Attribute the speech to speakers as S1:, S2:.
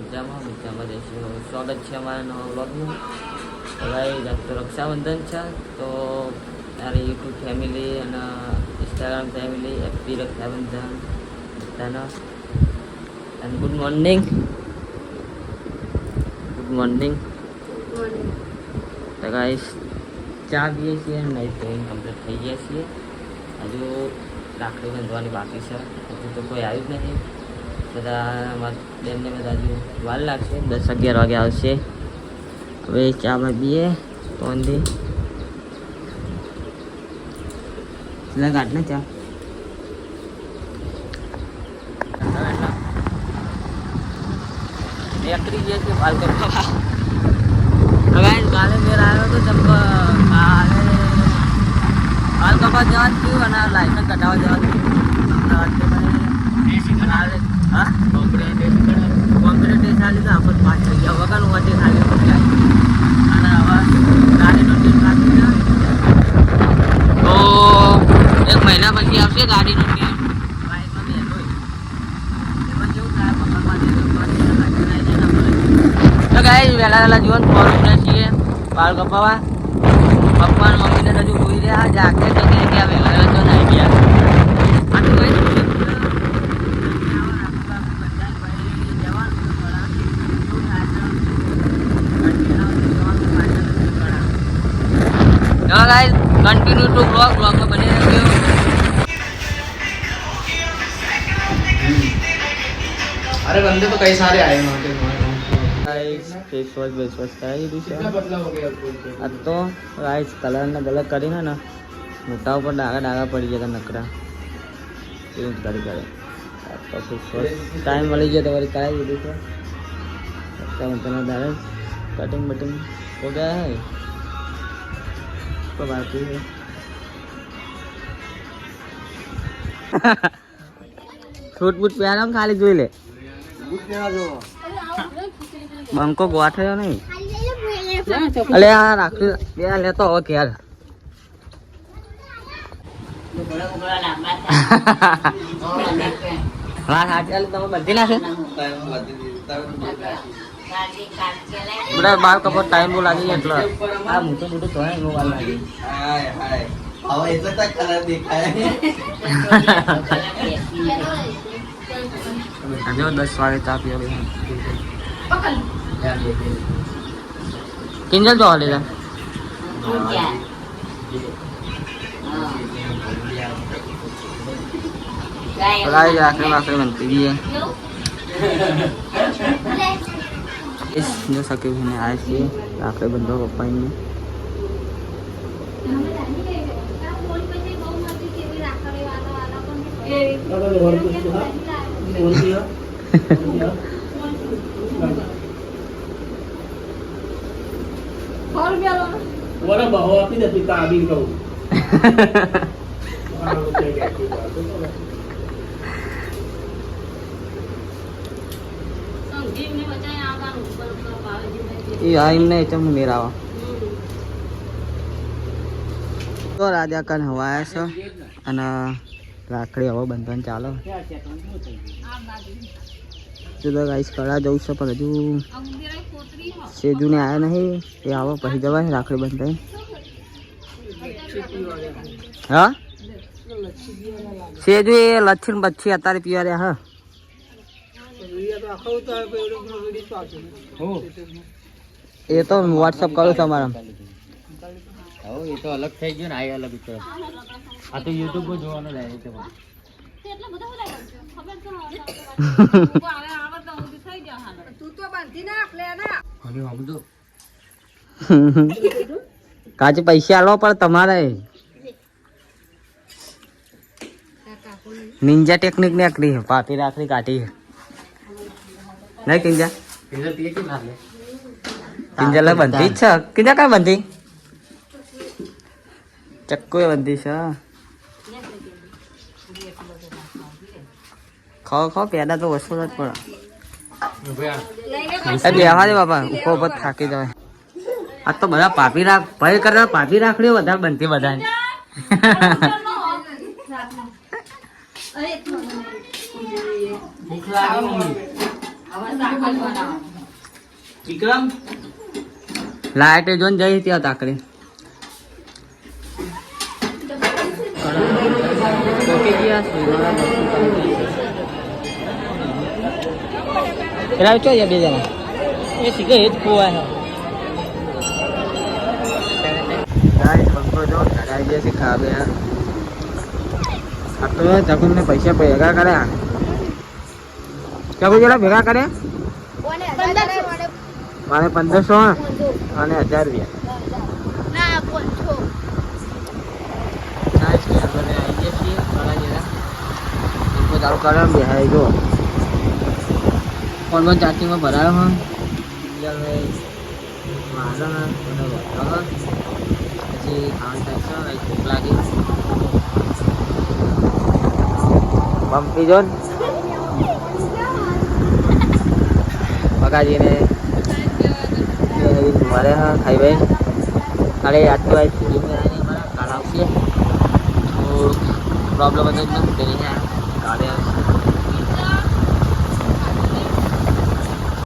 S1: મજામાં મજામાં રહેશે સ્વાગત છે અમારા નવા બ્લોગનું હવે તો રક્ષાબંધન છે. તો તારી યુટ્યુબ ફેમિલી અને ઇન્સ્ટાગ્રામ ફેમિલી એફપી રક્ષાબંધન, બધાના. અને ગુડ મોર્નિંગ ગુડ મોર્નિંગ તો ચા પીએ છીએ નહીં ધોઈને કમ્પ્લીટ થઈ ગયા છીએ. હજુ રાખડી બાંધવાની બાકી છે. હજુ તો કોઈ આવ્યું જ નથી. બધા અમારા બેનને બધા હજુ વાર લાગશે. દસ અગિયાર વાગે આવશે. હવે ચામાં પીએ તોંધી લગાડ ને ચા? બેકરી જે છે બાલ કરવા હવે કાલે મેળ આવ્યો તો જબ કાલે બાલ કપા જવા જ થયું અને લાઇસન્સ કઢાવવા જવા જ થયું કાલે હા? કોમ્પ્યુટર ટેસ્ટ આલી તો આપણે પાંચ થઈ ગયા વગરનું વચ્ચે ખાલી પડી અને હવે ગાડીનો ટેસ્ટ આપી તો એક મહિના પછી આવશે ગાડીનો ટેસ્ટ જાય ગાય વહેલા વહેલા જીવન ફોર્મ છીએ. બાળ કપાવા. પપ્પા મમ્મીને હજુ હોઈ રહ્યા, જાગે તો કે વહેલા વહેલા તો નાઈ ગયા આટલું કન્ટિન્યુ ટુ બ્લોગ બ્લોગમાં બની રહ્યો
S2: अरे बंदे तो कई सारे आए वहाँ
S1: के ફેસ વોશ ફેસ વોશ કરાવી દીધું છે. આ તો રાઈસ કલરને બ્લેક કરીને ને મોટા ઉપર ડાગા ડાગા પડી જતા નકરા. એવું કરી કરે. તો ફેસ વોશ ટાઈમ મળી ગયો તો વળી કરાવી દીધું છે તમે તમે ધારે કટિંગ બટિંગ હો ગયા હે. છૂટ બૂટ પહેરો ખાલી જોઈ લે. બંકો ગોઠવ્યો નહીં. અલે આ રાખી બે લેતો હવે ક્યાર હા હા ચાલ તમે બધી નાખે બધા બાર કપડ ટાઈમ બહુ લાગી એટલે. આ મોટું મોટું
S2: તો
S1: જો દસ વાગે ચા પીવા કિંજલ જોવા હાલે Playa de la crema fermentería. इस जैसा कि मैंने आए थे आखिर बंदों को पाई
S3: में Orang bawa api dari kita ambil
S1: kau. એ આ એમને તમને મેરાવા. તો રાજા કાન હવાયા છે અને રાખડી હવા બંધન ચાલો. જો તો ગાઈસ કળા જવું છે પણ હજુ સેજુને આવ્યા નહીં એ આવો પછી જવાય રાખડી બંધાય હા? છે સેજુ એ લચ્છી ને બચ્છી અત્યારે પીવા રહ્યા હા. એ તો વોટ્સઅપ કરું તમારા
S2: એ તો અલગ થઈ ગયો ને આ અલગ છે આ તો યુટ્યુબ પર જોવાનું રહે છે તું તો બાંધી ના. હવે આમ તો.
S1: કાચી પૈસા આલો પણ તમારે. નિંજા ટેકનિક ને આકરી પાપી રાખરી કાઢી નહીં કિંજા? કિંજા લે બંધી છે. કિંજા કઈ બંધી? ચક્કુ એ બંધી છે. ખાઓ ખાઓ પેડા તો વસૂલ જ પડે. એ બેહવા દે બાપા ઉપર ઉપર થાકી જવાય. આ તો બધા પાપી રાખ ભય કરતા પાપી રાખડીઓ વધારે બનતી બધાને.
S2: ભૂખ લાગે મમ્મી
S3: વિક્રમ?
S1: લાઈટ જોઈને જઈ ત્યાં તાકડી. પેલા ચો બે જણા? એ શીખે એ જ ખોવાય. ગાઈસ બંકો જો ઘરાઈ ગયા છે ખાવે આ. તો જગુન પૈસા ભેગા કર્યા. જગુ જેલા ભેગા કર્યા? મારે? પંદરસો અને હજાર રૂપિયા. ચાલુ કરે બેહાઈ જો. કોણ કોણ ચાર્જિંગમાં ભરાયો હા. મારા પછી ખાવાનું થાય છે ભૂખ લાગી. પંપી જોન. બગાજીને મારે હા ખાઈ ભાઈ. કાલે આટલું આવી અમારા કાલ આવશે. પ્રોબ્લેમ હતો તેની